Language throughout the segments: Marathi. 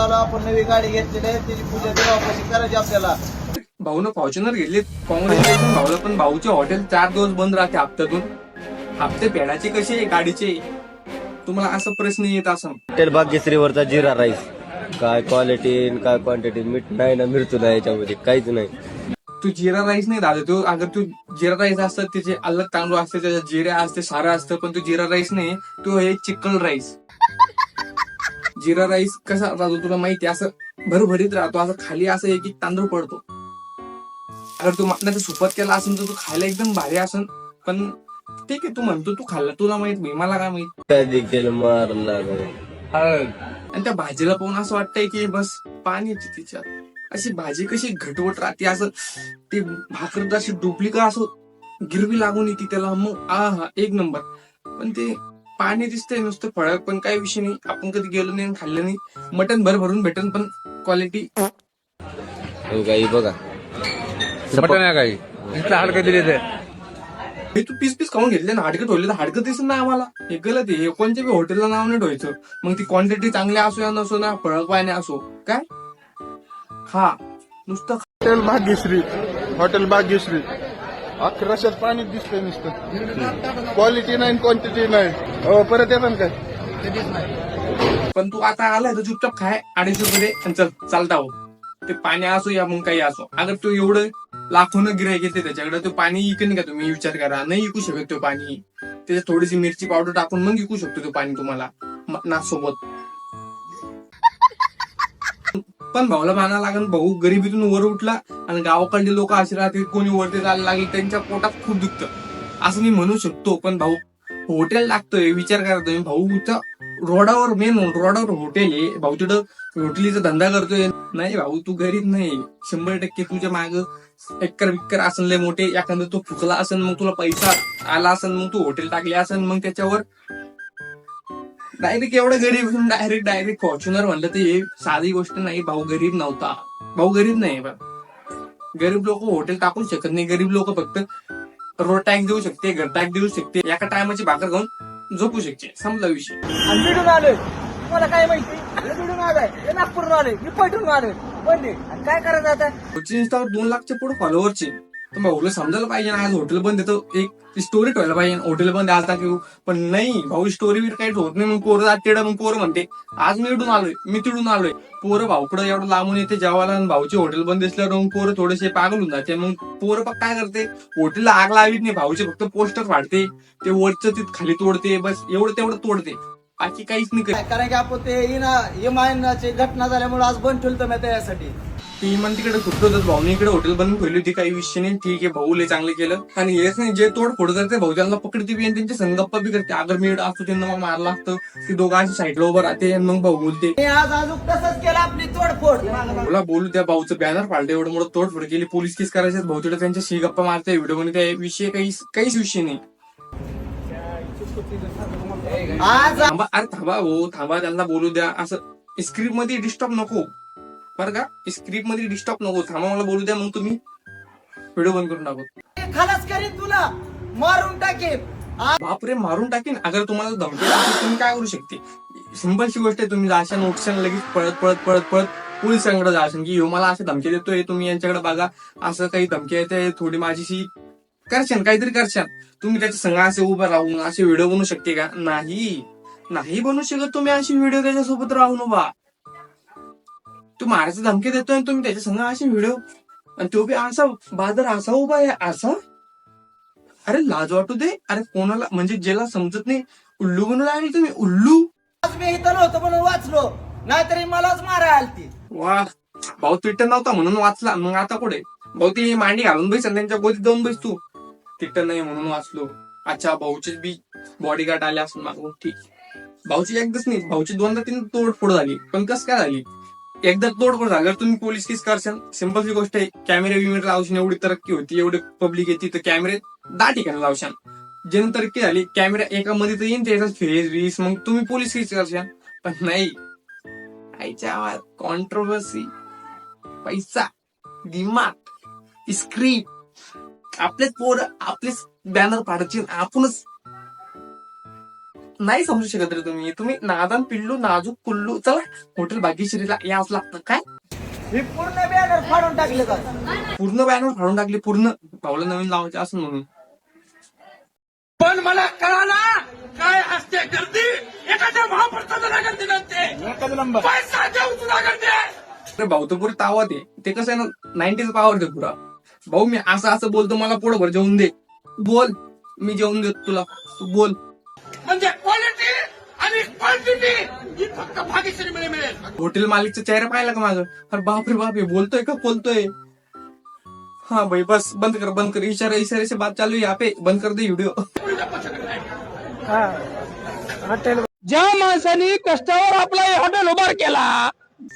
चालू आपण नवी गाडी घेतलेली आहे त्याची पूजा देवापाशी करायची आपल्याला. भाऊनं फॉर्च्युनर घेतली काँग्रेस भाऊला पण भाऊचे हॉटेल चार दिवस बंद राहते हप्त्यातून. हप्ते फेडायचे कसे गाडीचे? तुम्हाला असा प्रश्न येत असं हॉटेल भाग्यश्रीवरचा जिरा राईस काय क्वालिटी काय क्वांटिटी मीठ नाही ना मिरचू नाही याच्यामध्ये काहीच नाही. तू जिरा राईस नाही दादा तू अगर तू जिरा राईस असतं त्याचे अलग तांदूळ असते त्याच्यात जिरे असते सारं असतं पण तू जिरा राईस नाही तू हे चिकन राईस जिरा राईस कसा राहतो तुला माहिती आहे, असं भरभरीत राहतो. असं खाली असं एक एक तांदूळ पडतो. अगर तू मटणाचं सुपत केला असेल तर तू खायला एकदम भारी असेल. पण ठीक आहे तू म्हणतो तू खाल्ला. तुला माहीत मी मला काय माहीत? काय देखील मारला नाही. आणि त्या भाजीला पाहून असं वाटतंय की बस पाणी येते तिच्यात. अशी भाजी कशी घटवट राहते. असं ते भाकर अशी डुबली का असं गिरवी लागून येते त्याला. मग आ हा एक नंबर. पण ते पाणी दिसतंय नुसतं फळक पण काही विषय नाही. आपण कधी गेलो नाही आणि खाल्लं नाही. मटन भर भरून भेटन पण क्वालिटी हे काही बघा. मटन आहे काही इथलं हलकं दिले ते हे तू पीस पीस खाऊन घेतले ना हाडकं ठेवले तर हाडकं दिसत नाही आम्हाला. हे गलत आहे. हे कोणत्या बी हॉटेलला नाव नाही ठेवायचं. मग ती क्वांटिटी चांगली असो या नसो ना फळक पाणी असो. काय? खा. नुसतं हॉटेल भाग्यश्री. हॉटेल भाग्यश्री. अकराशात पाणी दिसतंय नुसतं. क्वालिटी नाही क्वांटिटी नाही. परत येतात काय? पण तू आता आलाय तर चुपचाप खाय अडीचशे रुपये चल चालता हो. ते पाणी असो या मग काही असो. अगर तू एवढं लाखोनं गिरायक येते त्याच्याकडे तो पाणी इकन का तुम्ही? विचार करा. नाही इकू शकत तो पाणी. त्याच्यात थोडीशी मिरची पावडर टाकून मग इकू शकतो तो पाणी तुम्हाला. नाचसोबत पण भाऊला माना लागेल भाऊ गरिबीतून वर उठला आणि गावाकडले लोक असे राहते कोणी वरती जायला लागले त्यांच्या पोटात खूप दुखतं. असं मी म्हणू शकतो पण भाऊ हॉटेल लागतोय विचार करा तुम्ही. भाऊचा रोडावर मेन रोडावर हॉटेल आहे. भाऊ तिथं रोटलीचा धंदा करतोय. नाही भाऊ तू गरीब नाही. शंभर टक्के तुझ्या माग एक्कर विक्कर असन लय मोठे. एखादं तो फुकला असेल मग तुला पैसा आला असेल मग तू हॉटेल टाकले असेल मग त्याच्यावर डायरेक्ट एवढं गरीब असून डायरेक्ट डायरेक्ट फॉर्च्युनर म्हणलं तर हे साधी गोष्ट नाही. भाऊ गरीब नव्हता. भाऊ गरीब नाही. पण गरीब लोक हॉटेल टाकू शकत नाही. गरीब लोक फक्त रोड टॅक्स देऊ शकते घर टॅक्स देऊ शकते. एका टायमाची भाकर खाऊन झोपू शकते. संपला विषय. आलोय. तुम्हाला काय माहिती? बिडून आलोय. मी पैठून आलोय. काय करायचं आता? इंस्टावर दोन लाखच्या पुढे फॉलोअरचे तर भाऊला समजायला पाहिजे ना आज हॉटेल बंद देतो एक स्टोरी ठेवायला पाहिजे हॉटेल बंद आज घेऊ पण नाही भाऊ स्टोरी बीर काही ठेवत नाही मग पोरं जात मग पोरं म्हणते आज मी इडून आलोय मी तिडून आलोय. पोरं भाऊकडं एवढं लांबून येते जेवायला आणि भाऊचे हॉटेल बंद असल्यावर मग पोरं थोडेसे पागल होऊन जाते. मग पोरं पण काय करते हॉटेलला आग लावीत नाही भाऊचे फक्त पोस्टर फाडते ते वरचं तिथ खाली तोडते बस एवढं तेवढं तोडते. बाकी काहीच नाही कारण की आपण ते घटना झाल्यामुळे आज बंद ठेवलं मी त्यासाठी. ती मन तिकडे सुटत होतं. भाऊने इकडे हॉटेल बनवून ठेवली होती. काही विषय नाही. ठीक आहे भाऊ लय चांगले केलं. आणि हेच नाही जे तोड फोड करते भाऊ त्यांना पकडते बी आणि त्यांचे संगप्पा बी करते. अगर मी असतो त्यांना मग मारला असतं ती दोघांच्या साईडला उभं राहते आणि मग भाऊ बोलते. आज अजून तसंच केलं आपली तोडफोड मला बोलू त्या भाऊचं बॅनर फाडलं एवढं मोठं तोडफोड केली. पोलीस केस करायचे. भाऊ तिकडे त्यांच्या शी गप्पा मारते व्हिडिओमध्ये त्या विषय काही काहीच विषय नाही. अरे थांबा हो. थांबा त्यांना बोलू द्या. असं स्क्रिप्टमध्ये डिस्टर्ब नको. बरं का? स्क्रिप्टमध्ये डिस्टर्ब नको थांबा मला बोलू द्या मग तुम्ही व्हिडिओ बंद करून टाकू. खलास करीन तुला. मारून टाकेन. बापरे मारून टाकीन? अगर तुम्हाला धमकी तुम्ही काय करू शकते? सिंपलची गोष्ट आहे तुम्ही जाशान उठशान लगेच पळत पळत पळत पळत पोलिसांकडे जाशान की ह्यो मला असे धमकी देतोय तुम्ही यांच्याकडे बघा असं काही धमकी येते थोडी माझीशी करशान काहीतरी करशान तुम्ही त्याच्या संघ असे उभं राहून असे व्हिडिओ बनवू शकते का? नाही. नाही बनवू शकत तुम्ही अशी व्हिडिओ त्याच्यासोबत राहून उभा. तू मारायची धमकी देतोय आणि तुम्ही त्याच्या संघ असे व्हिडिओ आणि तो बी असा बादर असा उभा आहे असा? अरे लाज वाटू दे. अरे कोणाला म्हणजे ज्याला समजत नाही उल्लू बनून आणि तुम्ही उल्लू. आज मी इथं नव्हतो म्हणून वाचलो. नाहीतरी मलाच मारा आलती. वा. भाऊ ट्विटर नव्हता म्हणून वाचला. मग आता कुठे? भाऊ ती मांडी घालून बैस आणि त्यांच्या गोदीत जाऊन बैस तू. ट्विटर नाही म्हणून वाचलो. अच्छा भाऊचे बी बॉडीगार्ड आले असं मागून ठीक. भाऊची एकदाच नाही. भाऊची दोनदा तीन तोडफोड झाली. पण कस काय झाली? एकदा तोडफोड झाल्यावर तुम्ही पोलीस केस करशाल सिंपलची गोष्ट आहे कॅमेरे विमेरे लावशान एवढी तरक्की होती एवढी पब्लिक येते तर कॅमेरे दहा ठिकाणी लावशान जेणे तरक्की झाली कॅमेरा एका मध्ये तर येईन त्याचा फेस वीस मग तुम्ही पोलीस केस करशाल. पण नाही. आईच्या आवाज कॉन्ट्रोवर्सी पैसा दिमाग स्क्रीन आपलेच पोर आपलेच बॅनर पाडायचे आपणच नाही समजू शकत रे तुम्ही. तुम्ही नादान पिल्लू नाजूक कुल्लू. चला हॉटेल भाग्यश्रीला याच लागतं काय? ही पूर्ण बॅनर फाडून टाकले का पूर्ण बॅनर फाडून टाकली. पूर्ण भाऊला नवीन लावायचे असं म्हणून. पण मला कळाला काय असते गर्दी? एखाद्या महाप्रसादाला गर्दी नसते पैसा देऊ तुला गर्दी. अरे भाऊ तर पुरे तावा ते ते कसं आहे ना नाईन्टीज पावर ते पुरा. भाऊ मी असं असं बोलतो मला पुढं भर जेवून दे. बोल. मी जेवून देतो तुला. तू बोल. हॉटेल मालिकचा चेहरा पाहिला का माझं? अरे बापरे बाप हे बोलतोय का? बोलतोय. हाँ भाई बस बंद कर बंद कर. इशारे इशारे से बात चालू है यहाँ पे बंद कर दे व्हिडिओ. ज्या माणसाने कष्टावर आपला हॉटेल उभार केला.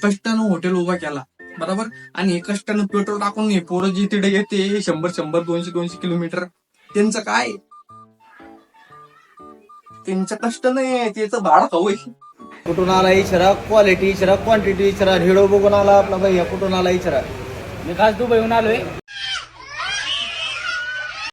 कष्टानं हॉटेल उभा केला बरोबर? आणि हे कष्टानं पेट्रोल टाकून हे पोरं जी तिथे येते शंभर शंभर दोनशे दोनशे किलोमीटर. त्यांचं काय? त्यांचं कष्ट नाही त्याचं भाडं खाऊ आहे. कुठून आला इशारा? क्वालिटी इशारा क्वांटिटी इशारा. हिडो बघून आला आपला भैया. कुठून आला इशारा? मी खास दुबईहून आलोय.